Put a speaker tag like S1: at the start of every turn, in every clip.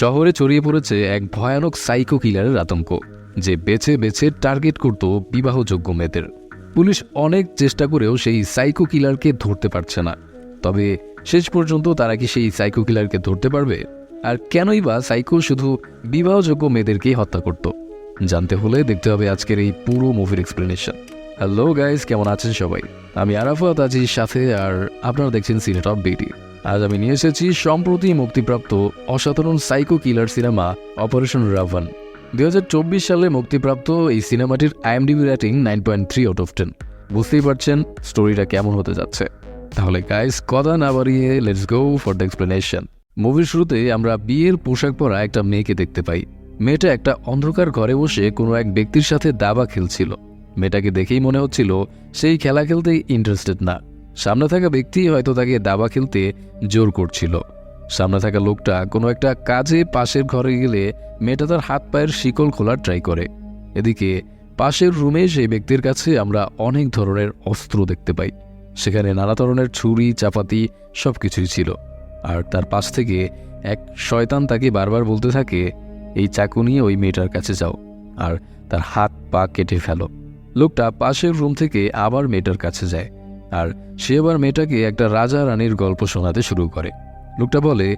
S1: শহরে ছড়িয়ে পড়েছে এক ভয়ানক সাইকো কিলারের আতঙ্ক, যে বেছে বেছে টার্গেট করত বিবাহযোগ্য মেয়েদের। পুলিশ অনেক চেষ্টা করেও সেই সাইকো কিলারকে ধরতে পারছে না। তবে শেষ পর্যন্ত তারা কি সেই সাইকো কিলারকে ধরতে পারবে? আর কেনই বা সাইকো শুধু বিবাহযোগ্য মেয়েদেরকেই হত্যা করত? জানতে হলে দেখতে হবে আজকের এই পুরো মুভির এক্সপ্লেনেশন হ্যালো গাইস কেমন আছেন সবাই? আমি আরাফাত আজির সাথে, আর আপনারা দেখছেন সিনেট অফ বিটি আজ আমি নিয়ে এসেছি সম্প্রতি মুক্তিপ্রাপ্ত অসাধারণ সাইকো কিলার সিনেমা অপারেশন রাভান দুই হাজার চব্বিশ সালে মুক্তিপ্রাপ্ত এই সিনেমাটির IMDb rating nine point three out of ten বুঝতেই পারছেন স্টোরিটা কেমন হতে যাচ্ছে। তাহলে গাইস কথা না বাড়িয়ে let's go for the explanation মুভির শুরুতে আমরা বিয়ের পোশাক পরা একটা মেয়েকে দেখতে পাই। মেয়েটা একটা অন্ধকার ঘরে বসে কোনো এক ব্যক্তির সাথে দাবা খেলছিল। মেয়েটাকে দেখেই মনে হচ্ছিল, সেই খেলা খেলতে ইন্টারেস্টেড না। সামনে থাকা ব্যক্তি হয়তো তাকে দাবা খেলতে জোর করছিল। সামনে থাকা লোকটা কোনো একটা কাজে পাশের ঘরে গেলে মেয়েটা তার হাত পায়ের শিকল খোলার ট্রাই করে। এদিকে পাশের রুমে সেই ব্যক্তির কাছে আমরা অনেক ধরনের অস্ত্র দেখতে পাই। সেখানে নানা ধরনের ছুরি, চাপাতি সব কিছুই ছিল। আর তার পাশ থেকে এক শয়তান তাকে বারবার বলতে থাকে, এই চাকু নিয়ে ওই মেয়েটার কাছে যাও। আর তার হাত পা কেটে ফেলো। লোকটা পাশের রুম থেকে আবার মেয়েটার কাছে যায়। আর সে এবার মেয়েটাকে একটা রাজা রানীর গল্প শোনাতে শুরু করে। লোকটা বলে,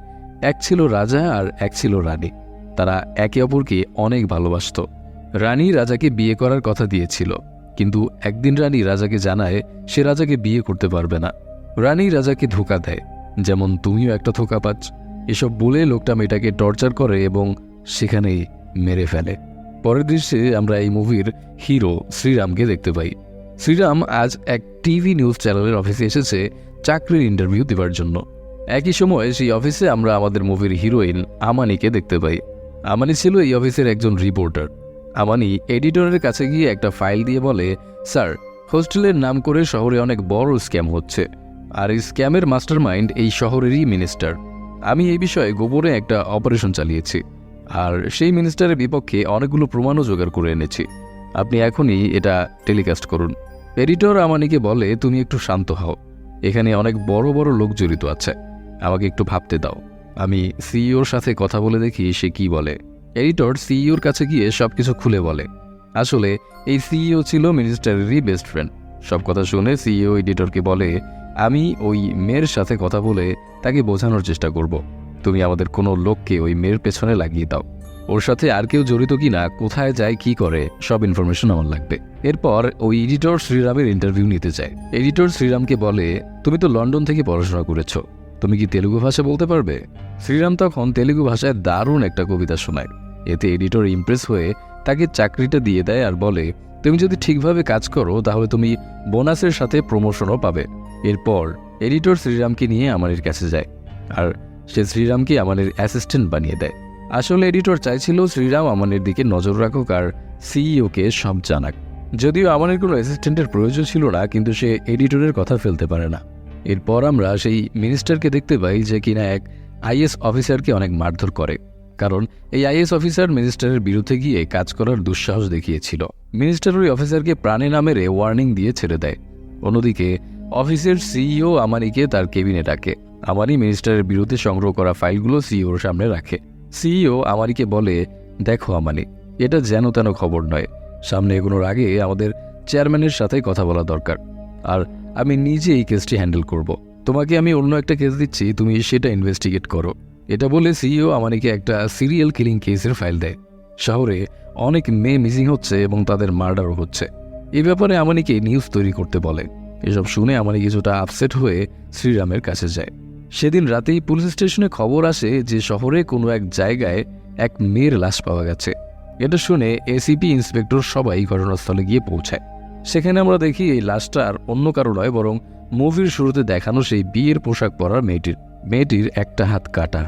S1: এক ছিল রাজা আর এক ছিল রানী। তারা একে অপরকে অনেক ভালোবাসত। রানী রাজাকে বিয়ে করার কথা দিয়েছিল, কিন্তু একদিন রানী রাজাকে জানায় সে রাজাকে বিয়ে করতে পারবে না। রানী রাজাকে ধোকা দেয়, যেমন তুমিও একটা ধোকা পাচ্ছ। এসব বলে লোকটা মেয়েটাকে টর্চার করে এবং সেখানেই মেরে ফেলে। পরের দৃশ্যে আমরা এই মুভির হিরো শ্রীরামকে দেখতে পাই। শ্রীরাম আজ এক টিভি নিউজ চ্যানেলের অফিসে এসেছে চাকরির ইন্টারভিউ দেওয়ার জন্য। একই সময় সেই অফিসে আমরা আমাদের মুভির হিরোইন আমানিকে দেখতে পাই। আমানি ছিল এই অফিসের একজন রিপোর্টার। আমানি এডিটরের কাছে গিয়ে একটা ফাইল দিয়ে বলে, স্যার, হোস্টেলের নাম করে শহরে অনেক বড় স্ক্যাম হচ্ছে। আর এই স্ক্যামের মাস্টারমাইন্ড এই শহরেরই মিনিস্টার। আমি এই বিষয়ে গোপনে একটা অপারেশন চালিয়েছি। আর সেই মিনিস্টারের বিপক্ষে অনেকগুলো প্রমাণও জোগাড় করে এনেছি। আপনি এখনই এটা টেলিকাস্ট করুন। এডিটর আমানিকে বলে, তুমি একটু শান্ত হও। এখানে অনেক বড় বড় লোক জড়িত আছে। আমাকে একটু ভাবতে দাও। আমি সিইওর সাথে কথা বলে দেখি সে কি বলে। এডিটর সিইওর কাছে গিয়ে সবকিছু খুলে বলে। আসলে, এই সিইও ছিল মিনিস্টারেরই বেস্ট ফ্রেন্ড সব কথা শুনে সিইও এডিটরকে বলে, আমি ওই মেয়ের সাথে কথা বলে তাকে বোঝানোর চেষ্টা করব। তুমি আমাদের কোনো লোককে ওই মেয়ের পেছনে লাগিয়ে দাও। ওর সাথে আর কেউ জড়িত কি না কোথায় যায়, কি করে, সব ইনফরমেশন আমার লাগবে। এরপর ওই এডিটর শ্রীরামের ইন্টারভিউ নিতে চায় এডিটর শ্রীরামকে বলে, তুমি তো লন্ডন থেকে পড়াশোনা করেছ। তুমি কি তেলুগু ভাষা বলতে পারবে? শ্রীরাম তখন তেলুগু ভাষায় দারুণ একটা কবিতা শোনায়। এতে এডিটর ইমপ্রেস হয়ে তাকে চাকরিটা দিয়ে দেয় আর বলে, তুমি যদি ঠিকভাবে কাজ করো, তাহলে তুমি বোনাসের সাথে প্রমোশনও পাবে। এরপর এডিটর শ্রীরামকে নিয়ে আমাদের কাছে যায়। আর সে শ্রীরামকে আমাদের অ্যাসিস্ট্যান্ট বানিয়ে দেয়। আসলে এডিটর চাইছিল শ্রীরাম আমানের দিকে নজর রাখুক আর সিইওকে সব জানাক। যদিও আমানের কোনো অ্যাসিস্ট্যান্টের প্রয়োজন ছিল না, কিন্তু সে এডিটরের কথা ফেলতে পারে না। এরপর আমরা সেই মিনিস্টারকে দেখতে পাই যে কিনা এক আইএস অফিসারকে অনেক মারধর করে, কারণ এই আইএস অফিসার মিনিস্টারের বিরুদ্ধে গিয়ে কাজ করার দুঃসাহস দেখিয়েছিল। মিনিস্টার ওই অফিসারকে প্রাণে না মেরে ওয়ার্নিং দিয়ে ছেড়ে দেয়। অন্যদিকে অফিসের সিইও আমানিকে তার কেবিনে ডাকে আমানি মিনিস্টারের বিরুদ্ধে সংগ্রহ করা ফাইলগুলো সিইওর সামনে রাখে। সিইও আমারিকে বলে, দেখো আমানি, এটা যেন তেন খবর নয়। সামনে এগোনোর আগে আমাদের চেয়ারম্যানের সাথে কথা বলা দরকার। আর আমি নিজে এই কেসটি হ্যান্ডেল করব। তোমাকে আমি অন্য একটা কেস দিচ্ছি, তুমি সেটা ইনভেস্টিগেট করো। এটা বলে সিইও আমানিকে একটা সিরিয়াল কিলিং কেসের ফাইল দেয়। শহরে অনেক মেয়ে মিসিং হচ্ছে এবং তাদের মার্ডারও হচ্ছে। এ ব্যাপারে আমানিকে নিউজ তৈরি করতে বলে। এসব শুনে আমানি কিছুটা আপসেট হয়ে শ্রীরামের কাছে যায়। সেদিন রাতেই পুলিশ স্টেশনে খবর আসে যে শহরে কোনো এক জায়গায় এক মেয়ের লাশ পাওয়া গেছে। এটা শুনে এসিপি ইন্সপেক্টর সবাই ঘটনাস্থলে গিয়ে পৌঁছায়। সেখানে আমরা দেখি এই লাশটা আর অন্য কারও নয়, বরং মুভির শুরুতে দেখানো সেই বিয়ের পোশাক পরার মেয়েটির। মেয়েটির একটা হাত কাটা।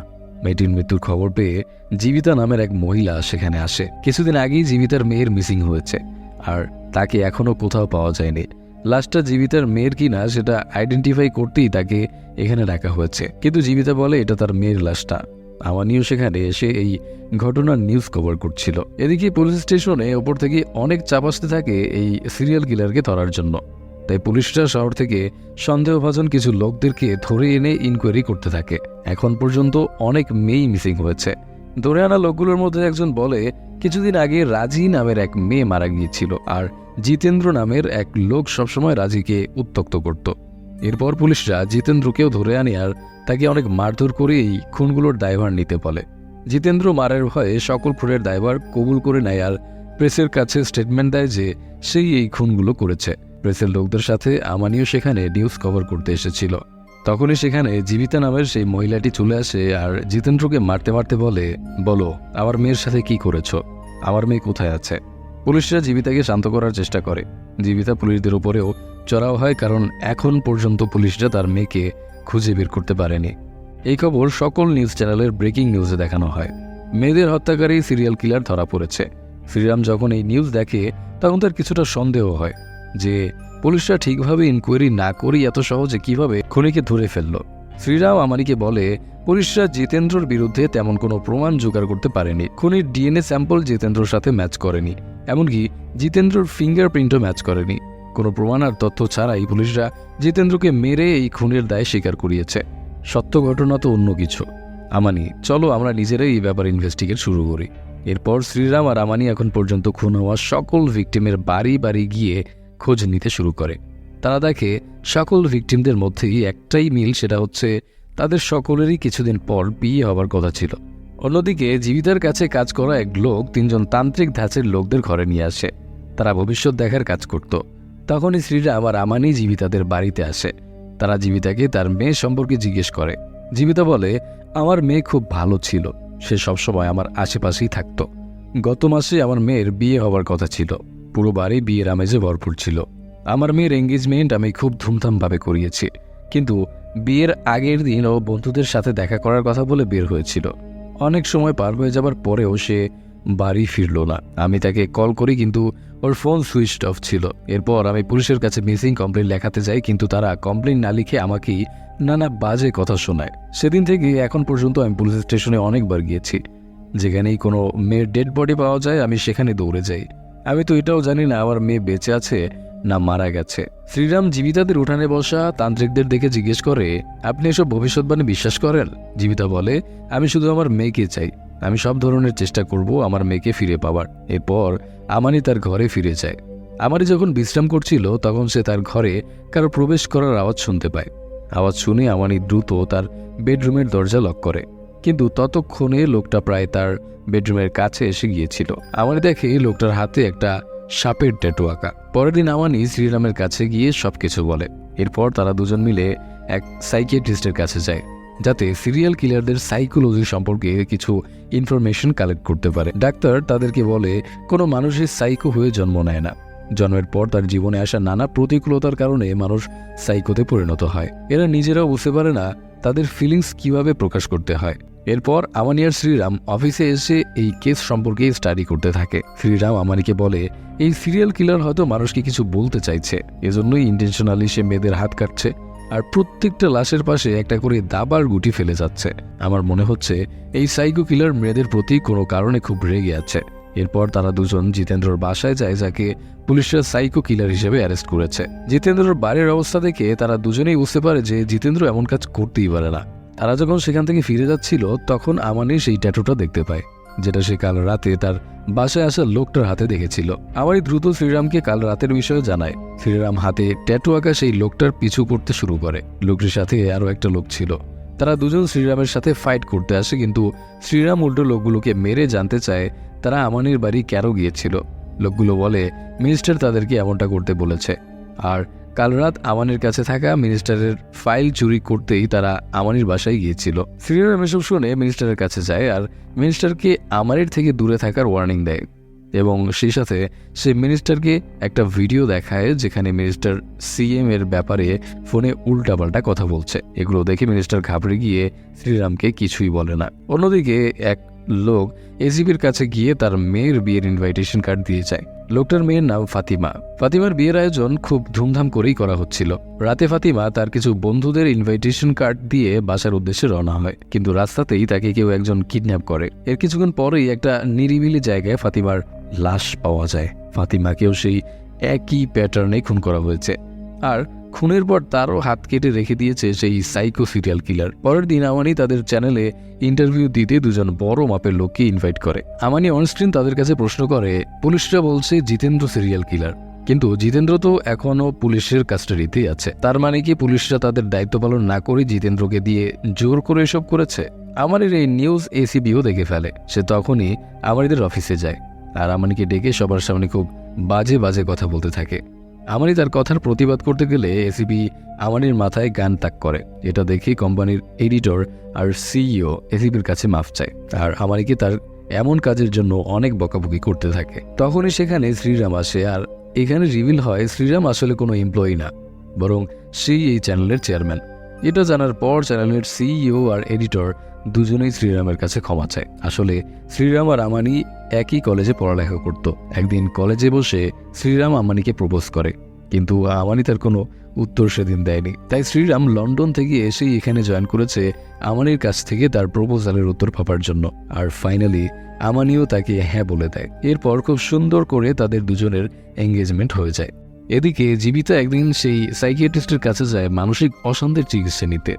S1: মেয়েটির মৃত্যুর খবর পেয়ে জীবিতা নামের এক মহিলা সেখানে আসে। কিছুদিন আগেই জীবিতার মেয়ের মিসিং হয়েছে, আর তাকে এখনও কোথাও পাওয়া যায়নি। লাশটা জীবিতার মেয়ের কিনা সেটা আইডেন্টিফাই করতেই তাকে এখানে রাখা হয়েছে। কিন্তু জীবিতা বলে এটা তার মেয়ের লাশটা। আমানিও সেখানে এসে এই ঘটনার নিউজ কভার করছিল। এদিকে পুলিশ স্টেশনে ওপর থেকে অনেক চাপ আসতে থাকে এই সিরিয়াল কিলারকে ধরার জন্য। তাই পুলিশরা শহর থেকে সন্দেহভাজন কিছু লোকদেরকে ধরে এনে ইনকোয়ারি করতে থাকে। এখন পর্যন্ত অনেক মেয়েই মিসিং হয়েছে। ধরে আনা লোকগুলোর মধ্যে একজন বলে, কিছুদিন আগে রাজি নামের এক মেয়ে মারা গিয়েছিল, আর জিতেন্দ্র নামের এক লোক সবসময় রাজিকে উত্তক্ত করত। এরপর পুলিশরা জিতেন্দ্রকেও ধরে আনে আর তাকে অনেক মারধর করেই খুনগুলোর দায়ভার নিতে বলে। জিতেন্দ্র মারের ভয়ে সকল খুনের দায়ভার কবুল করে নেয় আর প্রেসের কাছে স্টেটমেন্ট দেয় যে সেই এই খুনগুলো করেছে। প্রেসের লোকদের সাথে আমানিও সেখানে নিউজ কভার করতে এসেছিল। তখনই সেখানে জীবিতা নামের সেই মহিলাটি চলে আসে আর জিতেন্দ্রকে মারতে মারতে বলে, বলো, আমার মেয়ের সাথে কি করেছ? আমার মেয়ে কোথায় আছে? পুলিশরা জীবিতাকে শান্ত করার চেষ্টা করে। জীবিতা পুলিশদের উপরেও চড়াও হয় কারণ এখন পর্যন্ত পুলিশরা তার মেয়েকে খুঁজে বের করতে পারেনি। এই খবর সকল নিউজ চ্যানেলের ব্রেকিং নিউজে দেখানো হয়। মেয়েদের হত্যাকারী সিরিয়াল কিলার ধরা পড়েছে। শ্রীরাম যখন এই নিউজ দেখে, তখন তার কিছুটা সন্দেহ হয় যে পুলিশরা ঠিকভাবে ইনকোয়ারি না করেই এত সহজে কীভাবে খুনিকে ধরে ফেলল। শ্রীরাম আমানিকে বলে পুলিশরা জিতেন্দ্রর বিরুদ্ধে তেমন কোনো প্রমাণ জোগাড় করতে পারেনি। খুনির ডিএনএ স্যাম্পল জিতেন্দ্রর সাথে ম্যাচ করেনি। এমনকি জিতেন্দ্রর ফিঙ্গারপ্রিন্টও ম্যাচ করেনি। কোনো প্রমাণ আর তথ্য ছাড়াই পুলিশরা জিতেন্দ্রকে মেরে এই খুনের দায় স্বীকার করিয়েছে। সত্য ঘটনা তো অন্য কিছু। আমানি, চলো আমরা নিজেরাই এই ব্যাপারে ইনভেস্টিগেট শুরু করি। এরপর শ্রীরাম আর আমানি এখন পর্যন্ত খুন হওয়া সকল ভিকটিমের বাড়ি বাড়ি গিয়ে খোঁজ নিতে শুরু করে। তারা দেখে সকল ভিকটিমদের মধ্যেই একটাই মিল, সেটা হচ্ছে তাদের সকলেরই কিছুদিন পর বিয়ে হবার কথা ছিল। অন্যদিকে জীবিতার কাছে কাজ করা এক লোক তিনজন তান্ত্রিক ধাঁচের লোকদের ঘরে নিয়ে আসে। তারা ভবিষ্যৎ দেখার কাজ করত। তখনই শ্রীরাম আবার আমানি জীবিতাদের বাড়িতে আসে। তারা জীবিতাকে তার মেয়ে সম্পর্কে জিজ্ঞেস করে। জীবিতা বলে, আমার মেয়ে খুব ভালো ছিল। সে সবসময় আমার আশেপাশেই থাকতো। গত মাসে আমার মেয়ের বিয়ে হওয়ার কথা ছিল। পুরো বাড়ি বিয়ের আমেজে ভরপুর ছিল। আমার মেয়ের এঙ্গেজমেন্ট আমি খুব ধুমধামভাবে করিয়েছি। কিন্তু বিয়ের আগের দিন ও বন্ধুদের সাথে দেখা করার কথা বলে বের হয়েছিল। অনেক সময় পার হয়ে যাবার পরেও সে বাড়ি ফিরল না। আমি তাকে কল করি কিন্তু ওর ফোন সুইচ অফ ছিল। এরপর আমি পুলিশের কাছে মিসিং কমপ্লেন লেখাতে যাই কিন্তু তারা কমপ্লেন না লিখে আমাকেই নানা বাজে কথা শোনায়। সেদিন থেকে এখন পর্যন্ত আমি পুলিশ স্টেশনে অনেকবার গিয়েছি। যেখানেই কোনো মেয়ের ডেড বডি পাওয়া যায়, আমি সেখানে দৌড়ে যাই। আমি তো এটাও জানি না, আমার মেয়ে বেঁচে আছে না মারা গেছে। শ্রীরাম জীবিতাদের উঠানে বসা তান্ত্রিকদের দেখে জিজ্ঞেস করে, আপনি এসব ভবিষ্যৎবাণী বিশ্বাস করেন? জীবিতা বলে, আমি শুধু আমার মেয়েকে চাই। আমি সব ধরনের চেষ্টা করব আমার মেয়েকে ফিরে পাওয়ার। এরপর আমানি তার ঘরে ফিরে যায়। আমারই যখন বিশ্রাম করছিল, তখন সে তার ঘরে কারও প্রবেশ করার আওয়াজ শুনতে পায়। আওয়াজ শুনে আমানি দ্রুত তার বেডরুমের দরজা লক করে। কিন্তু ততক্ষণে লোকটা প্রায় তার বেডরুমের কাছে এসে গিয়েছিল। আমানি দেখে লোকটার হাতে একটা সাপের ট্যাটু আঁকা পরের দিন আমানি শ্রীরামের কাছে গিয়ে সবকিছু বলে। এরপর তারা দুজন মিলে এক সাইকিয়াট্রিস্টের কাছে যায়, যাতে সিরিয়াল কিলারদের সাইকোলজি সম্পর্কে কিছু ইনফরমেশন কালেক্ট করতে পারে। ডাক্তার তাদেরকে বলে, কোনো মানুষের সাইকো হয়ে জন্ম নেয় না। জন্মের পর তার জীবনে আসা নানা প্রতিকূলতার কারণে মানুষ সাইকোতে পরিণত হয়। এরা নিজেরাও বুঝতে পারে না তাদের ফিলিংস কীভাবে প্রকাশ করতে হয়। এরপর আমানিয়ার শ্রীরাম অফিসে এসে এই কেস সম্পর্কে স্টাডি করতে থাকে। শ্রীরাম আমানিকে বলে, এই সিরিয়াল কিলার হয়তো মানুষকে কিছু বলতে চাইছে। এজন্যই ইন্টেনশনালি সে মেয়েদের হাত কাটছে আর প্রত্যেকটা লাশের পাশে একটা করে দাবার গুটি ফেলে যাচ্ছে। আমার মনে হচ্ছে এই সাইকো কিলার মেয়েদের প্রতি কোনো কারণে খুব রেগে আছে। এরপর তারা দুজন জিতেন্দ্রর বাসায় যায়, যাকে পুলিশরা সাইকো কিলার হিসেবে অ্যারেস্ট করেছে। জিতেন্দ্রর বাড়ির অবস্থা দেখে তারা দুজনেই বুঝতে পারে যে জিতেন্দ্র এমন কাজ করতেই পারে না। তারা যখন সেখান থেকে ফিরে যাচ্ছিল, তখন আমানি সেই ট্যাটুটা দেখতে পায়, যেটা সে কাল রাতে তার বাসায় আসা লোকটার হাতে দেখেছিল। আমারই দ্রুত শ্রীরামকে কাল রাতের বিষয়ে জানায়। শ্রীরাম হাতে ট্যাটু আঁকা সেই লোকটার পিছু করতে শুরু করে। লোকটির সাথে আরও একটা লোক ছিল। তারা দুজন শ্রীরামের সাথে ফাইট করতে আসে, কিন্তু শ্রীরাম উল্টো লোকগুলোকে মেরে জানতে চায় তারা আমানির বাড়ি কেন গিয়েছিল। লোকগুলো বলে মিনিস্টার তাদেরকে এমনটা করতে বলেছে। আর কাল রাত আমানের কাছে থাকা মিনিস্টারের ফাইল চুরি করতেই তারা আমানির বাসায় গিয়েছিল। শ্রীরাম এসব শুনে মিনিস্টারের কাছে যায় আর মিনিস্টারকে আমানের থেকে দূরে থাকার ওয়ার্নিং দেয় এবং সেই সাথে সে মিনিস্টারকে একটা ভিডিও দেখায় যেখানে মিনিস্টার সিএম এর ব্যাপারে ফোনে উল্টাপাল্টা কথা বলছে। এগুলো দেখে মিনিস্টার ঘাবড়ে গিয়ে শ্রীরামকে কিছুই বলে না। অন্যদিকে এক লোক এসিপির কাছে গিয়ে তার মেয়ের বিয়ের ইনভাইটেশন কার্ড দিয়ে যায়। লোকটার মেয়ের নাম ফাতিমা। ফাতিমার বিয়ের আয়োজন খুব ধুমধাম করেই করা হচ্ছিল। রাতে ফাতিমা তার কিছু বন্ধুদের ইনভাইটেশন কার্ড দিয়ে বাসার উদ্দেশ্যে রওনা হয়, কিন্তু রাস্তাতেই তাকে কেউ একজন কিডন্যাপ করে। এর কিছুক্ষণ পরেই একটা নিরিবিলি জায়গায় ফাতিমার লাশ পাওয়া যায়। ফাতিমাকেও সেই একই প্যাটার্নে খুন করা হয়েছে। আর খুনের পর তারও হাত কেটে রেখে দিয়েছে সেই সাইকো সিরিয়াল কিলার পরের দিন আমানি তাদের চ্যানেলে ইন্টারভিউ দিতে দুজন বড় মাপের লোককে ইনভাইট করে। আমানি অনস্ক্রিন তাদের কাছে প্রশ্ন করে, পুলিশরা বলছে জিতেন্দ্র সিরিয়াল কিলার কিন্তু জিতেন্দ্র তো এখনও পুলিশের কাস্টাডিতেই আছে। তার মানে কি পুলিশরা তাদের দায়িত্ব পালন না করে জিতেন্দ্রকে দিয়ে জোর করে এসব করেছে? আমাদের এই নিউজ এসিবিও দেখে ফেলে। সে তখনই আমাদের অফিসে যায়। আর আমানিকে ডেকে সবার সামনে খুব বাজে বাজে কথা বলতে থাকে। আমারই তার কথার প্রতিবাদ করতে গেলে এসিবি আমানির মাথায় গান তাক করে। এটা দেখে কোম্পানির এডিটর আর সিইও এসিবির কাছে মাফ চায়। আর আমারিকে তার এমন কাজের জন্য অনেক বকাবকি করতে থাকে। তখনই সেখানে শ্রীরাম আসে আর এখানে রিভিল হয়, শ্রীরাম আসলে কোনো এমপ্লয়ি না, বরং সেই এই চ্যানেলের চেয়ারম্যান এটা জানার পর চ্যানেলের সিইও আর এডিটর দুজনেই শ্রীরামের কাছে ক্ষমা চায়। আসলে শ্রীরাম আর আমানি একই কলেজে পড়ালেখা করত। একদিন কলেজে বসে শ্রীরাম আমানিকে প্রপোজ করে, কিন্তু আমানি তার কোনো উত্তর সেদিন দেয়নি। তাই শ্রীরাম লন্ডন থেকে এসেই এখানে জয়েন করেছে আমানির কাছ থেকে তার প্রপোজালের উত্তর পাবার জন্য। আর ফাইনালি আমানিও তাকে হ্যাঁ বলে দেয়। এরপর খুব সুন্দর করে তাদের দুজনের এঙ্গেজমেন্ট হয়ে যায়। এদিকে জীবিতা একদিন সেই সাইকিয়াট্রিস্টের কাছে যায় মানসিক অশান্তির চিকিৎসা নিতে।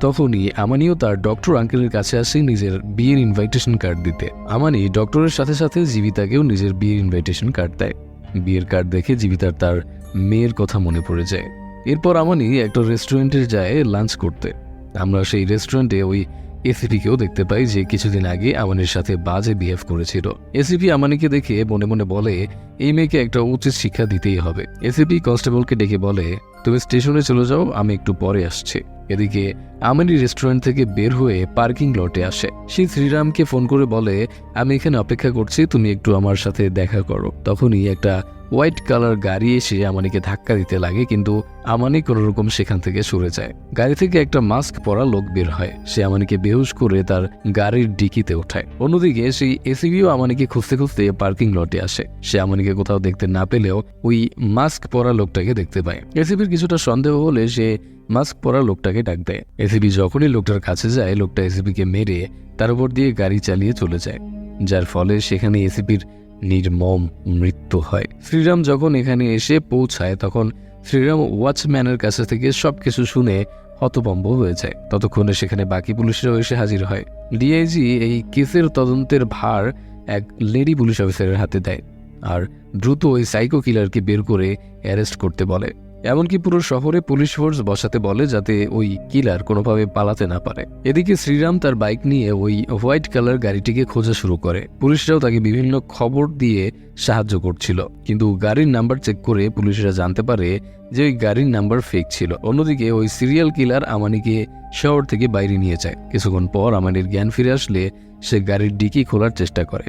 S1: তখনই আমানিও তার ডক্টর আঙ্কেলের কাছে আসে নিজের বিয়ের ইনভাইটেশন কার্ড দিতে। আমানি ডক্টরের সাথে সাথে জীবিতাকেও নিজের বিয়ের ইনভাইটেশন কার্ড দেয়। বিয়ের কার্ড দেখে জীবিতার তার মেয়ের কথা মনে পড়ে যায়। এরপর আমানি একটা রেস্টুরেন্টে যায় লাঞ্চ করতে। আমরা সেই রেস্টুরেন্টে ওই এসিপিকেও দেখতে পাই যে কিছুদিন আগে আমানের সাথে বাজে বিহেভ করেছিল। এসিপি আমানিকে দেখে মনে মনে বলে, এই মেয়েকে একটা উচিত শিক্ষা দিতেই হবে। এসিপি কনস্টেবলকে ডেকে বলে তুমি স্টেশনে চলে যাও, আমি একটু পরে আসছি। এদিকে আমানি রেস্টুরেন্ট থেকে বের হয়ে পার্কিং লটে আসে। সে শ্রীরামকে ফোন করে বলে, আমি এখানে অপেক্ষা করছি, তুমি একটু আমার সাথে দেখা করো। তখনই একটা হোয়াইট কালার গাড়ি এসে আমানিকে ধাক্কা দিতে লাগে, কিন্তু আমানি কোনো রকম সেখান থেকে সরে যায়। গাড়ি থেকে একটা মাস্ক পরা লোক বের হয়। সে আমানিকে বেহুশ করে তার গাড়ির ডিকিতে ওঠায়। অন্যদিকে সেই এসিবিও আমানিকে খুঁজতে খুঁজতে পার্কিং লটে আসে। সে আমানিকে কোথাও দেখতে না পেলেও ওই মাস্ক পরা লোকটাকে দেখতে পায়। এসিবির কিছুটা সন্দেহ হলে সে মাস্ক পরা লোকটাকে ডাক দেয়। এসিবি যখনই লোকটার কাছে যায়, লোকটা এসিবিকে মেরে তার উপর দিয়ে গাড়ি চালিয়ে চলে যায়। যার ফলে সেখানে এসিপির নির্মম মৃত্যু হয়। শ্রীরাম যখন এখানে এসে পৌঁছায়, তখন শ্রীরাম ওয়াচম্যানের কাছে থেকে সবকিছু শুনে হতভম্ব হয়ে যায়। ততক্ষণে সেখানে বাকি পুলিশরাও এসে হাজির হয়। ডিআইজি এই কেসের তদন্তের ভার এক লেডি পুলিশ অফিসারের হাতে দেয় আর দ্রুত ওই সাইকো কিলারকে বের করে অ্যারেস্ট করতে বলে। এমনকি পুরো শহরে পুলিশ ফোর্স বসাতে বলে যাতে ওই কিলার কোনোভাবে পালাতে না পারে। এদিকে শ্রীরাম তার বাইক নিয়ে ওই হোয়াইট কালার গাড়িটিকে খোঁজা শুরু করে। পুলিশরাও তাকে বিভিন্ন খবর দিয়ে সাহায্য করছিল। কিন্তু গাড়ির নাম্বার চেক করে পুলিশরা জানতে পারে যে ওই গাড়ির নাম্বার ফেক ছিল। অন্যদিকে ওই সিরিয়াল কিলার আমানিকে শহর থেকে বাইরে নিয়ে যায়। কিছুক্ষণ পর আমানির জ্ঞান ফিরে আসলে সে গাড়ির ডিকি খোলার চেষ্টা করে।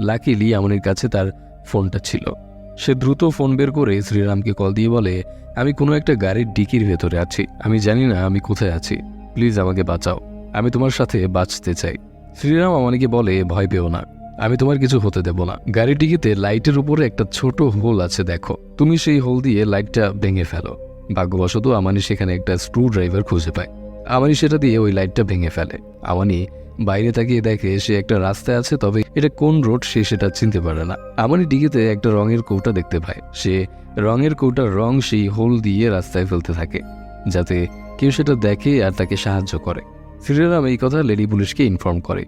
S1: লাকিলি আমানির কাছে তার ফোনটা ছিল। সে দ্রুত ফোন বের করে শ্রীরামকে কল দিয়ে বলে, আমি কোনো একটা গাড়ির ডিকির ভেতরে আছি। আমি জানি না আমি কোথায় আছি। প্লিজ আমাকে বাঁচাও। আমি তোমার সাথে বাঁচতে চাই। শ্রীরাম আমাকে বলে, ভয় পেও না। আমি তোমার কিছু হতে দেব না। গাড়ির ডিকিতে লাইটের উপরে একটা ছোট হোল আছে, দেখো। তুমি সেই হোল দিয়ে লাইটটা ভেঙে ফেলো। ভাগ্যবশত আমানি সেখানে একটা স্ক্রু ড্রাইভার খুঁজে পায়। আমানি সেটা দিয়ে ওই লাইটটা ভেঙে ফেলে। আমানি বাইরে তাকিয়ে দেখে সে একটা রাস্তায় আছে, তবে এটা কোন রোড সে সেটা চিনতে পারে না। আমারই ডিগিতে একটা রঙের কৌটা দেখতে পায়। সে রঙের কৌটার রং সেই হোল দিয়ে রাস্তায় ফেলতে থাকে, যাতে কেউ সেটা দেখে আর তাকে সাহায্য করে। শ্রীরাম এই কথা লেডি পুলিশকে ইনফর্ম করে,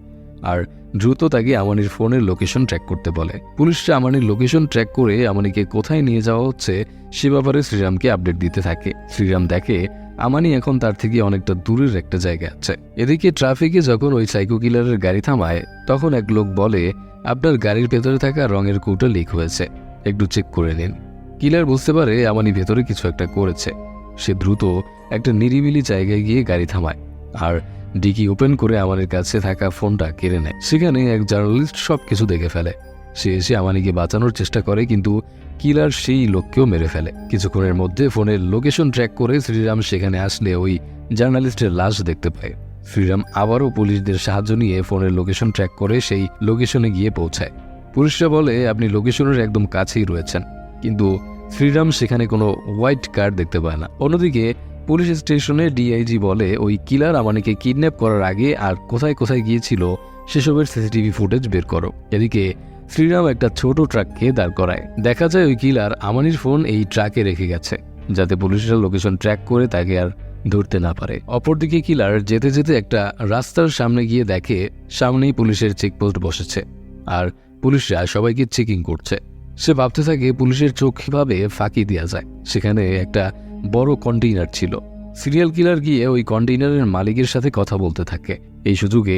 S1: আর দ্রুত তাকে আমানির ফোনের লোকেশন ট্র্যাক করতে বলে। পুলিশরা আমানির লোকেশন ট্র্যাক করে আমানিকে কোথায় নিয়ে যাওয়া হচ্ছে সে ব্যাপারে শ্রীরামকে আপডেট দিতে থাকে। শ্রীরাম দেখে আমানি এখন তার থেকে অনেকটা দূরের একটা জায়গা আছে। এদিকে ট্রাফিকে যখন ওই সাইকো কিলারের গাড়ি থামায়, তখন এক লোক বলে, আপনার গাড়ির ভেতরে থাকা রঙের কৌটা লিক হয়েছে। একটু চেক করে নিন। কিলার বুঝতে পারে আমানি ভেতরে কিছু একটা করেছে। সে দ্রুত একটা নিরিবিলি জায়গায় গিয়ে গাড়ি থামায় আর ডিকি ওপেন করে আমানের কাছে থাকা ফোনটা কেড়ে নেয়। সেখানে এক জার্নালিস্ট সব কিছু দেখে ফেলে। সে এসে আমানিকে বাঁচানোর চেষ্টা করে, কিন্তু কিলার সেই লোককেও মেরে ফেলে। কিছুক্ষণের মধ্যে ফোনের লোকেশন ট্র্যাক করে শ্রীরাম সেখানে আসলে ওই জার্নালিস্টের লাশ দেখতে পায়। শ্রীরাম আবারও পুলিশদের সাহায্য নিয়ে ফোনের লোকেশন ট্র্যাক করে সেই লোকেশনে গিয়ে পৌঁছায়। পুলিশরা বলে, আপনি লোকেশনের একদম কাছেই রয়েছেন। কিন্তু শ্রীরাম সেখানে কোনো হোয়াইট কার্ড দেখতে পায় না। অন্যদিকে পুলিশ স্টেশনে ডিআইজি বলে, ওই কিলার আমানিকে কিডন্যাপ করার আগে আর কোথায় কোথায় গিয়েছিল, সেসবের সিসিটিভি ফুটেজ বের করো। এদিকে শ্রীরাম একটা ছোট ট্রাককে দাঁড় করায়। দেখা যায় ওই কিলার আমানির ফোন এই ট্রাকে রেখে গেছে, যাতে পুলিশরা লোকেশন ট্র্যাক করে তাকে আর ধরতে না পারে। অপরদিকে কিলার যেতে যেতে একটা রাস্তার সামনে গিয়ে দেখে সামনেই পুলিশের চেকপোস্ট বসেছে আর পুলিশরা সবাইকে চেকিং করছে। সে ভাবতে থাকে পুলিশের চোখ কীভাবে ফাঁকি দেওয়া যায়। সেখানে একটা বড় কন্টেইনার ছিল। সিরিয়াল কিলার গিয়ে ওই কন্টেইনারের মালিকের সাথে কথা বলতে থাকে। এই সুযোগে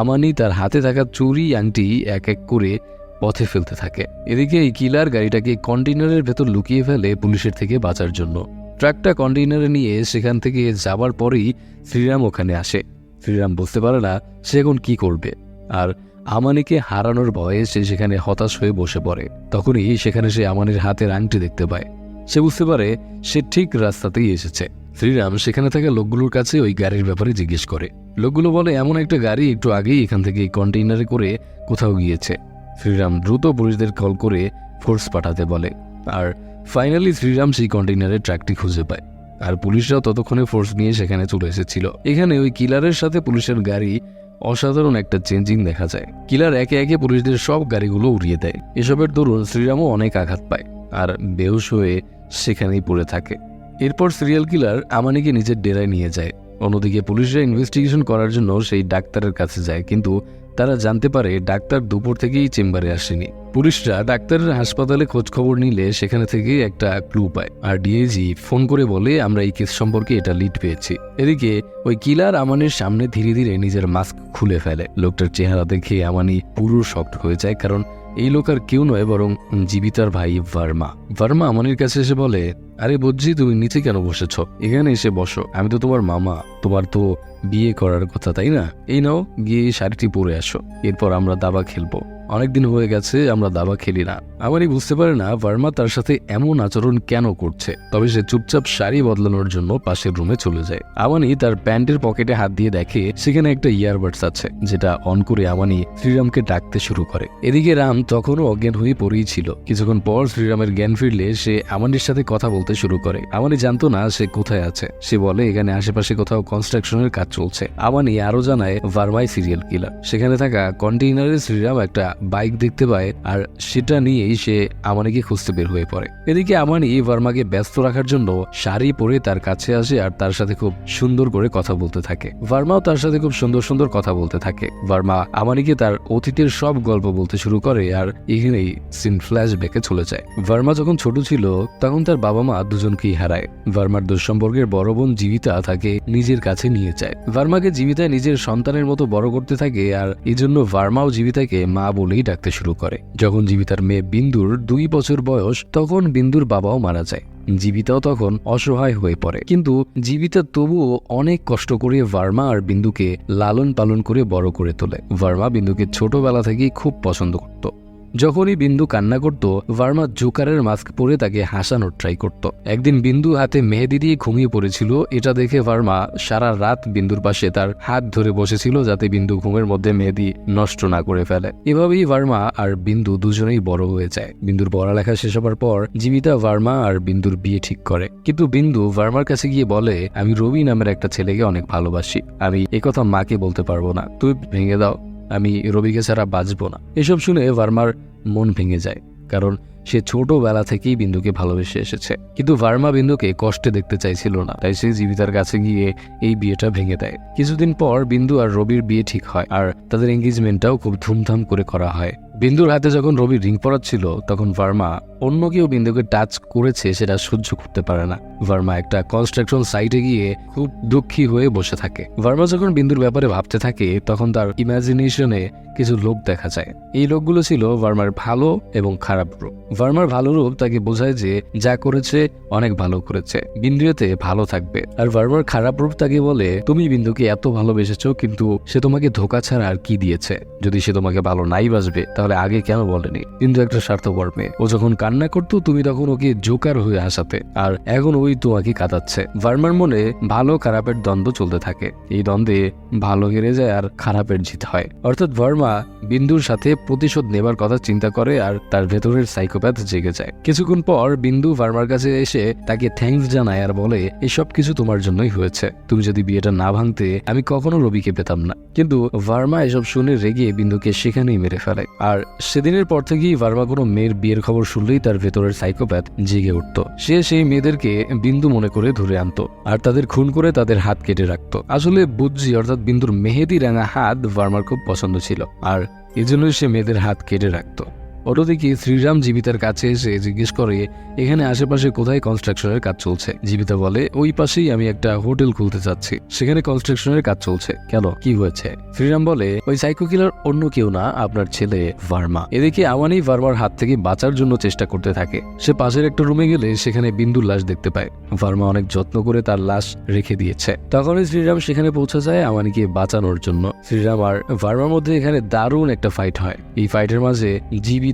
S1: আমানি তার হাতে থাকা চুরি আংটি এক এক করে পথে ফেলতে থাকে। এদিকে এই কিলার গাড়িটাকে কন্টেইনারের ভেতর লুকিয়ে ফেলে পুলিশের থেকে বাঁচার জন্য। ট্রাকটা কন্টেইনারে নিয়ে সেখান থেকে যাবার পরেই শ্রীরাম ওখানে আসে। শ্রীরাম বুঝতে পারে না সে এখন কি করবে। আর আমানিকে হারানোর ভয়ে সে সেখানে হতাশ হয়ে বসে পড়ে। তখনই সেখানে সে আমানের হাতের আংটি দেখতে পায়। সে বুঝতে পারে সে ঠিক রাস্তাতেই এসেছে। শ্রীরাম সেখানে থাকা লোকগুলোর কাছে ওই গাড়ির ব্যাপারে জিজ্ঞেস করে। লোকগুলো বলে, এমন একটা গাড়ি একটু আগেই এখান থেকে কন্টেইনারে করে কোথাও গিয়েছে। শ্রীরাম দ্রুত পুলিশদের কল করে ফোর্স পাঠাতে বলে। আর ফাইনালি শ্রীরাম সেই কন্টেইনারের ট্র্যাকটি খুঁজে পায়। আর পুলিশরাও ততক্ষণে ফোর্স নিয়ে সেখানে চলে এসেছিল। এখানে ওই কিলারের সাথে পুলিশের গাড়ি অসাধারণ একটা চেঞ্জিং দেখা যায়। কিলার একে একে পুলিশদের সব গাড়িগুলো উড়িয়ে দেয়। এসবের দরুন শ্রীরামও অনেক আঘাত পায় আর বেহুশ হয়ে সেখানেই পড়ে থাকে। এরপর সিরিয়াল কিলার আমানিকে নিজের ডেরায় নিয়ে যায়। অন্যদিকে পুলিশরা ইনভেস্টিগেশন করার জন্য সেই ডাক্তারের কাছে যায়। কিন্তু তারা জানতে পারে ডাক্তার দুপুর থেকেই চেম্বারে আসেনি। পুলিশরা ডাক্তারের হাসপাতালে খোঁজ খবর নিলে সেখানে থেকে একটা ক্লু পায়। আর ডিএজি ফোন করে বলে, আমরা এই কেস সম্পর্কে এটা লিড পেয়েছি। এদিকে ওই কিলার আমানের সামনে ধীরে ধীরে নিজের মাস্ক খুলে ফেলে। লোকটার চেহারা দেখে আমানি পুরো শক্ট হয়ে যায়, কারণ এই লোক আর কেউ নয়, বরং জীবিতার ভাই ভার্মা। ভার্মা আমানির কাছে এসে বলে, আরে বুঝছি তুমি নিচে কেন বসেছ? এখানে এসে বসো। আমি তো তোমার মামা। তোমার তো বিয়ে করার কথা, তাই না? এই নাও, গিয়ে শাড়িটি পরে আসো। এরপর আমরা দাবা খেলব। অনেকদিন হয়ে গেছে, আমরা দাবা খেলি না। আমারই বুঝতে পারে না ভার্মা তার সাথে এমন আচরণ কেন করছে। তবে সে চুপচাপ শাড়ি বদলানোর জন্য পাশের রুমে চলে যায়। আমানি তার প্যান্টের পকেটে হাত দিয়ে দেখে, সেখানে একটা ইয়ারবাডস আছে, যেটা অন করে আমানি শ্রীরামকে ডাকতে শুরু করে। এদিকে রাম তখনও অজ্ঞান হয়ে পড়েই ছিল। কিছুক্ষণ পর শ্রীরামের জ্ঞান ফিরলে সে আমানির সাথে কথা বলতে শুরু করে। আমানি জানতো না সে কোথায় আছে। সে বলে, এখানে আশেপাশে কোথাও কনস্ট্রাকশনের কাজ চলছে। আমানি আরও জানায়, ভার্মাই সিরিয়াল কিলার। সেখানে থাকা কন্টেইনারে শ্রীরাম একটা বাইক দেখতে পায় আর সেটা নিয়েই সে আমানিকে খুঁজতে বের হয়ে পড়ে। এদিকে আমানি ভার্মাকে ব্যস্ত রাখার জন্য শাড়ি পরে তার কাছে আসে আর তার সাথে খুব সুন্দর করে কথা বলতে থাকে। ভার্মাও তার সাথে খুব সুন্দর সুন্দর কথা বলতে থাকে। ভার্মা আমানিকে তার অতীতের সব গল্প বলতে শুরু করে আর এখানেই সিন ফ্ল্যাশ ব্যাকে চলে যায়। ভার্মা যখন ছোট ছিল, তখন তার বাবা মা দুজনকেই হারায়। ভার্মার দুঃসম্পর্কের বড় বোন জীবিতা তাকে নিজের কাছে নিয়ে যায়। ভার্মাকে জীবিতায় নিজের সন্তানের মতো বড় করতে থাকে আর এই জন্য ভার্মাও জীবিতাকে মা বলেই ডাকতে শুরু করে। যখন জীবিতার মেয়ে বিন্দুর দুই বছর বয়স, তখন বিন্দুর বাবাও মারা যায়। জীবিতাও তখন অসহায় হয়ে পড়ে। কিন্তু জীবিতা তবুও অনেক কষ্ট করে ভার্মা আর বিন্দুকে লালন পালন করে বড় করে তোলে। ভার্মা বিন্দুকে ছোটবেলা থেকেই খুব পছন্দ করত। যখনই বিন্দু কান্না করত, ভার্মা জোকারের মাস্ক পরে তাকে হাসানোর ট্রাই করত। একদিন বিন্দু হাতে মেহেদি দিয়ে ঘুমিয়ে পড়েছিল, এটা দেখে ভার্মা সারা রাত বিন্দুর পাশে তার হাত ধরে বসেছিল যাতে বিন্দু ঘুমের মধ্যে মেহেদি নষ্ট না করে ফেলে। এভাবেই ভার্মা আর বিন্দু দুজনেই বড় হয়ে যায়। বিন্দুর পড়ালেখা শেষ হবার পর জীবিতা, ভার্মা আর বিন্দুর বিয়ে ঠিক করে। কিন্তু বিন্দু ভার্মার কাছে গিয়ে বলে, আমি রবি নামের একটা ছেলেকে অনেক ভালোবাসি। আমি একথা মাকে বলতে পারব না। তুই ভেঙে দাও। আমি রবিকে ছাড়া বাঁচব না। এসব শুনে ভার্মার মন ভেঙে যায়, কারণ সে ছোটবেলা থেকেই বিন্দুকে ভালোবেসে এসেছে। কিন্তু ভার্মা বিন্দুকে কষ্টে দেখতে চাইছিল না, তাই সে জীবিতার কাছে গিয়ে এই বিয়েটা ভেঙে দেয়। কিছুদিন পর বিন্দু আর রবির বিয়ে ঠিক হয়, আর তাদের এঙ্গেজমেন্টটাও খুব ধুমধাম করে করা হয়। বিন্দুর হাতে যখন রবি রিং পরাচ্ছিল তখন ভার্মা অন্য কেউ বিন্দুকে টাচ করেছে সেটা সহ্য করতে পারে না। ভার্মা একটা কনস্ট্রাকশন সাইটে গিয়ে খুব দুঃখী হয়ে বসে থাকে। ভার্মা যখন বিন্দুর ব্যাপারে ভাবতে থাকে, তখন তার ইমাজিনেশনে কিছু লোক দেখা যায়। এই লোকগুলো ছিল ভার্মার ভালো এবং খারাপ রূপ। ভার্মার ভালো রূপ তাকে বোঝায় যে যা করেছে অনেক ভালো করেছে বিন্দু এতে ভালো থাকবে। আর ভার্মার খারাপ রূপ তাকে বলে, তুমি বিন্দুকে এত ভালোবেসেছো, কিন্তু সে তোমাকে ধোকা ছাড়া আর কি দিয়েছে? যদি সে তোমাকে ভালো নাই বাসবে, তাহলে আগে কেন বলেনি? কিন্তু একটা স্বার্থপর মেয়ে। ও যখন কান্না করতো, তুমি তখন ওকে জোকার হয়ে হাসাতে। আর এখন ওই তোমাকে কাঁদাচ্ছে। ভার্মার মনে ভালো খারাপের দ্বন্দ্ব চলতে থাকে। এই দ্বন্দ্বে ভালো হেরে যায় আর খারাপের জিত হয়। অর্থাৎ ভার্মা বিন্দুর সাথে প্রতিশোধ নেবার কথা চিন্তা করে আর তার ভেতরের সাইকোপ্যাথ জেগে যায়। কিছুক্ষণ পর বিন্দু ভার্মার কাছে এসে তাকে থ্যাঙ্কস জানায় আর বলে, এসব কিছু তোমার জন্যই হয়েছে। তুমি যদি বিয়েটা না ভাঙতে, আমি কখনো রবিকে পেতাম না। কিন্তু ভার্মা এসব শুনে রেগে বিন্দুকে সেখানেই মেরে ফেলে। আর আর সেদিনের পর থেকেই ভার্মা কোনো মেয়ের বিয়ের খবর শুনলেই তার ভেতরের সাইকোপ্যাথ জেগে উঠত। সে সেই মেয়েদেরকে বিন্দু মনে করে ধরে আনত আর তাদের খুন করে তাদের হাত কেটে রাখত। আসলে বুজ্জি অর্থাৎ বিন্দুর মেহেদি রাঙা হাত ভার্মার খুব পছন্দ ছিল আর এজন্যই সে মেয়েদের হাত কেটে রাখতো। অন্যদিকে শ্রীরাম জীবিতার কাছে এসে জিজ্ঞেস করে, এখানে আশেপাশে কোথায় কনস্ট্রাকশনের কাজ চলছে? জীবিতা বলে, ওই পাশেই আমি একটা হোটেল খুলতে চাচ্ছি। সেখানে কনস্ট্রাকশনের কাজ চলছে। কেন? কি হয়েছে? শ্রীরাম বলে, ওই সাইকো কিলার অন্য কেউ না, আপনার ছেলে ভার্মা। এদিকে আওয়ানি ভার্মার হাত থেকে বাঁচার জন্য চেষ্টা করতে থাকে। সে পাশের একটা রুমে গেলে সেখানে বিন্দুর লাশ দেখতে পায়। ভার্মা অনেক যত্ন করে তার লাশ রেখে দিয়েছে। তখনই শ্রীরাম সেখানে পৌঁছে যায় আওয়ানিকে বাঁচানোর জন্য। শ্রীরাম আর ভার্মার মধ্যে এখানে দারুণ একটা ফাইট হয়। এই ফাইটের মাঝে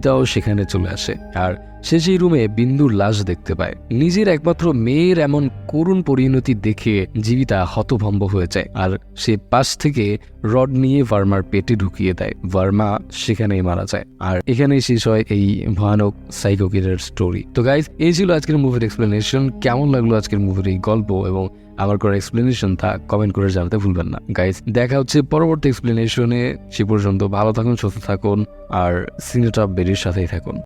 S1: জীবিতাও সেখানে চলে আসে। আর সে সেই রুমে বিন্দুর লাশ দেখতে পায়, নিজের একমাত্র মেয়ের এমন করুণ পরিণতি দেখে জীবিতা হতভম্ব হয়ে যায়। আর সে পাশ থেকে রড নিয়ে ভার্মার পেটে ঢুকিয়ে দেয়। ভার্মা সেখানেই মারা যায়। আর এখানেই শেষ হয় এই ভয়ানক সাইকোকিরের স্টোরি তো গাইজ এই ছিল আজকের মুভির এক্সপ্লেনেশন কেমন লাগল আজকের মুভির এই গল্প? এবং আমার কোনো এক্সপ্লেনেশন থাক কমেন্ট করে জানাতে ভুলবেন না। গাইজ দেখা হচ্ছে পরবর্তী এক্সপ্লেনেশনে সে পর্যন্ত ভালো থাকুন, সুস্থ থাকুন, আর সিনেটা বেরির সাথেই থাকুন।